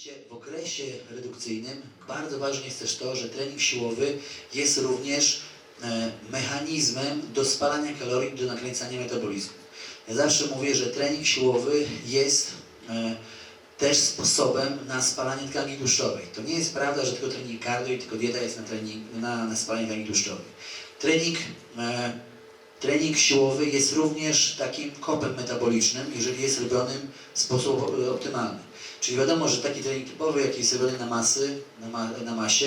Oczywiście w okresie redukcyjnym bardzo ważne jest też to, że trening siłowy jest również e, mechanizmem do spalania kalorii, do nakręcania metabolizmu. Ja zawsze mówię, że trening siłowy jest e, też sposobem na spalanie tkanki tłuszczowej. To nie jest prawda, że tylko trening cardio i tylko dieta jest na, trening, na, na spalanie tkanki tłuszczowej. Trening, e, trening siłowy jest również takim kopem metabolicznym, jeżeli jest robionym w sposób e, optymalny. Czyli wiadomo, że taki trening typowy, jaki jest robiony na masy, na, ma, na masie,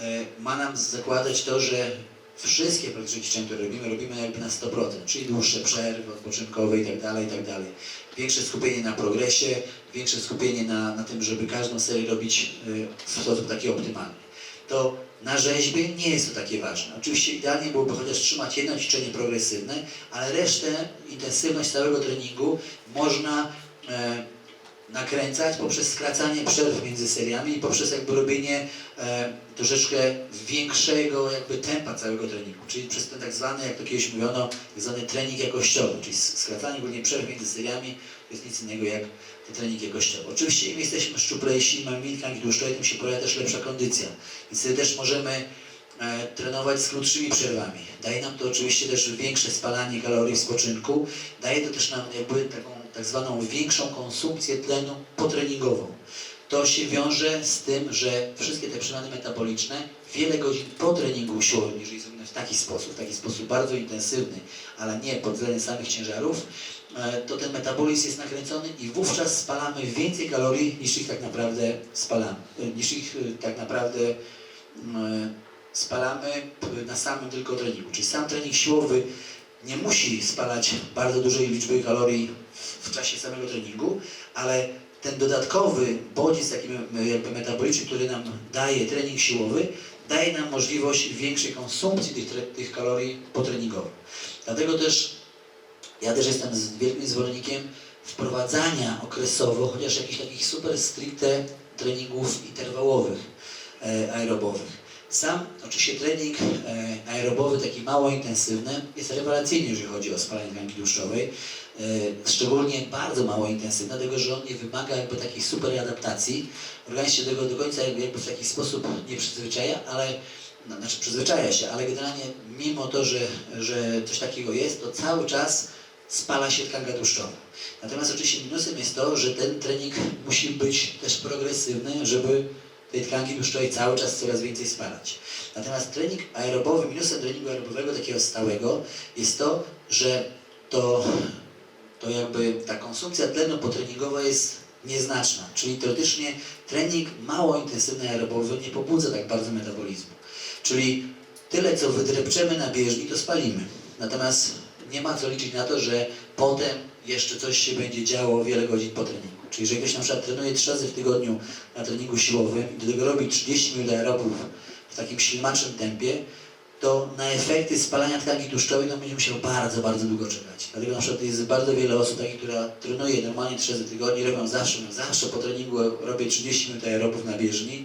e, ma nam zakładać to, że wszystkie praktycznie ćwiczenia, które robimy, robimy jakby na 100%, czyli dłuższe przerwy odpoczynkowe i tak dalej, i tak. Większe skupienie na progresie, większe skupienie na, na tym, żeby każdą serię robić y, w sposób taki optymalny. To na rzeźbie nie jest to takie ważne. Oczywiście idealnie byłoby chociaż trzymać jedno ćwiczenie progresywne, ale resztę, intensywność całego treningu można e, nakręcać poprzez skracanie przerw między seriami i poprzez jakby robienie e, troszeczkę większego jakby tempa całego treningu, czyli przez ten tak zwany, jak to kiedyś mówiono, tak zwany trening jakościowy, czyli skracanie głównie przerw między seriami to jest nic innego jak ten trening jakościowy. Oczywiście im jesteśmy szczuplejsi, mniej tkanki tłuszczowej, tym się pojawia też lepsza kondycja, więc wtedy też możemy e, trenować z krótszymi przerwami. Daje nam to oczywiście też większe spalanie kalorii w spoczynku, daje to też nam jakby taką tak zwaną większą konsumpcję tlenu potreningową. To się wiąże z tym, że wszystkie te przemiany metaboliczne wiele godzin po treningu siłowym, jeżeli zrobimy w taki sposób, w taki sposób bardzo intensywny, ale nie pod względem samych ciężarów, e, to ten metabolizm jest nakręcony i wówczas spalamy więcej kalorii niż ich tak naprawdę spalamy, e, niż ich e, tak naprawdę spalamy na samym tylko treningu. Czyli sam trening siłowy nie musi spalać bardzo dużej liczby kalorii w, czasie samego treningu, ale ten dodatkowy bodziec taki jakby metaboliczny, który nam daje trening siłowy, daje nam możliwość większej konsumpcji tych, tych kalorii potreningowych. Dlatego też ja też jestem wielkim zwolennikiem wprowadzania okresowo chociaż jakichś takich super stricte treningów interwałowych, e, aerobowych. Sam oczywiście trening e, aerobowy, taki mało intensywny, jest rewelacyjny, jeżeli chodzi o spalanie tkanki tłuszczowej. E, szczególnie bardzo mało intensywny, dlatego że on nie wymaga jakby takiej super adaptacji. Organizm się do tego do końca jakby, w taki sposób nie przyzwyczaja, ale no, znaczy przyzwyczaja się, ale generalnie mimo to, że, że coś takiego jest, to cały czas spala się tkanka tłuszczowa. Natomiast oczywiście minusem jest to, że ten trening musi być też progresywny, żeby tej tkanki tłuszczowej cały czas coraz więcej spalać. Natomiast trening aerobowy, minusem treningu aerobowego takiego stałego jest to, że to, to jakby ta konsumpcja tlenu potreningowa jest nieznaczna. Czyli teoretycznie trening mało intensywny aerobowy nie pobudza tak bardzo metabolizmu. Czyli tyle, co wydrepczemy na bieżni, to spalimy. Natomiast nie ma co liczyć na to, że potem jeszcze coś się będzie działo wiele godzin po treningu. Czyli jeżeli ktoś na przykład trenuje trzy razy w tygodniu na treningu siłowym i do tego robi 30 minut aerobów w takim ślimaczym tempie, to na efekty spalania tkanki tłuszczowej no, będzie musiał bardzo, bardzo długo czekać. Dlatego na przykład jest bardzo wiele osób takich, która trenuje normalnie trzy razy w tygodniu, robią zawsze, no, zawsze po treningu robię 30 minut aerobów na bieżni,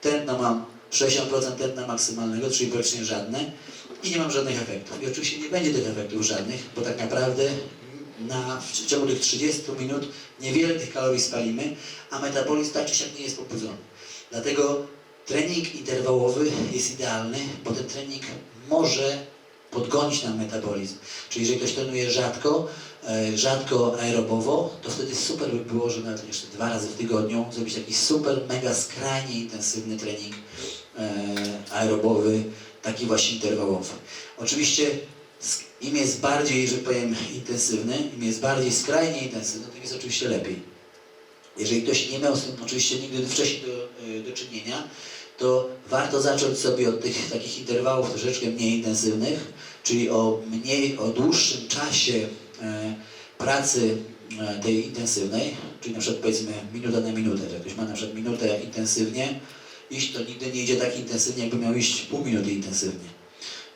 tętno mam 60% tętna maksymalnego, czyli praktycznie żadne i nie mam żadnych efektów. I oczywiście nie będzie tych efektów żadnych, bo tak naprawdę na, w ciągu tych 30 minut niewiele tych kalorii spalimy, a metabolizm tak czy siak nie jest pobudzony. Dlatego trening interwałowy jest idealny, bo ten trening może podgonić nam metabolizm. Czyli jeżeli ktoś trenuje rzadko, e, rzadko aerobowo, to wtedy super by było, żeby nawet jeszcze dwa razy w tygodniu zrobić taki super, mega skrajnie intensywny trening e, aerobowy, taki właśnie interwałowy. Oczywiście im jest bardziej, że powiem, intensywny, im jest bardziej skrajnie intensywny, tym jest oczywiście lepiej. Jeżeli ktoś nie miał z tym oczywiście nigdy wcześniej do, y, do czynienia, to warto zacząć sobie od tych takich interwałów troszeczkę mniej intensywnych, czyli o mniej, o dłuższym czasie e, pracy e, tej intensywnej, czyli na przykład powiedzmy minuta na minutę. Jak ktoś ma na przykład minutę intensywnie iść, to nigdy nie idzie tak intensywnie, jakby miał iść pół minuty intensywnie.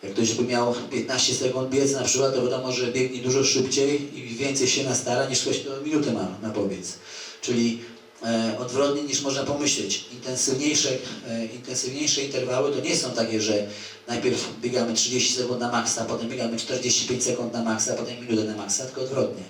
Jak ktoś by miał 15 sekund biec na przykład, to wiadomo, że biegnie dużo szybciej i więcej się nastara niż ktoś, kto minutę ma na pobiec. Czyli e, odwrotnie niż można pomyśleć. Intensywniejsze, e, intensywniejsze interwały to nie są takie, że najpierw biegamy 30 sekund na maksa, potem biegamy 45 sekund na maksa, potem minutę na maksa, tylko odwrotnie.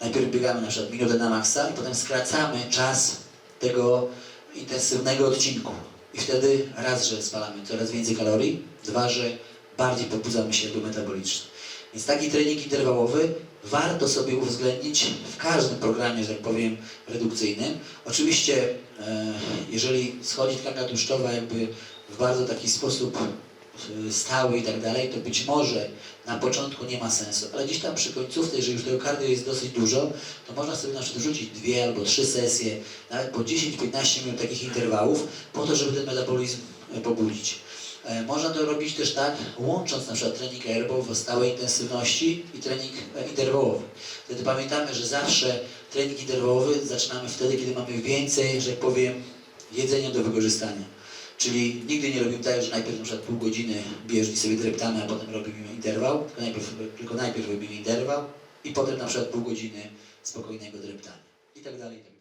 Najpierw biegamy na przykład minutę na maksa i potem skracamy czas tego intensywnego odcinku. I wtedy raz, że spalamy coraz więcej kalorii, dwa, że bardziej pobudzamy się metaboliczny. Więc taki trening interwałowy warto sobie uwzględnić w każdym programie, że tak powiem, redukcyjnym. Oczywiście, e, jeżeli schodzi tkanka tłuszczowa jakby w bardzo taki sposób e, stały i tak dalej, to być może na początku nie ma sensu, ale gdzieś tam przy końcówce, jeżeli już tego cardio jest dosyć dużo, to można sobie na przykład wrzucić dwie albo trzy sesje, nawet po 10-15 minut takich interwałów, po to, żeby ten metabolizm e, pobudzić. E, Można to robić też tak, łącząc na przykład trening aerobowy o stałej intensywności i trening e, interwałowy. Wtedy pamiętamy, że zawsze trening interwałowy zaczynamy wtedy, kiedy mamy więcej, że tak powiem, jedzenia do wykorzystania. Czyli nigdy nie robimy tak, że najpierw na przykład pół godziny bieżni sobie dreptamy, a potem robimy interwał, tylko najpierw, tylko najpierw robimy interwał i potem na przykład pół godziny spokojnego dreptania. I tak dalej. Tak.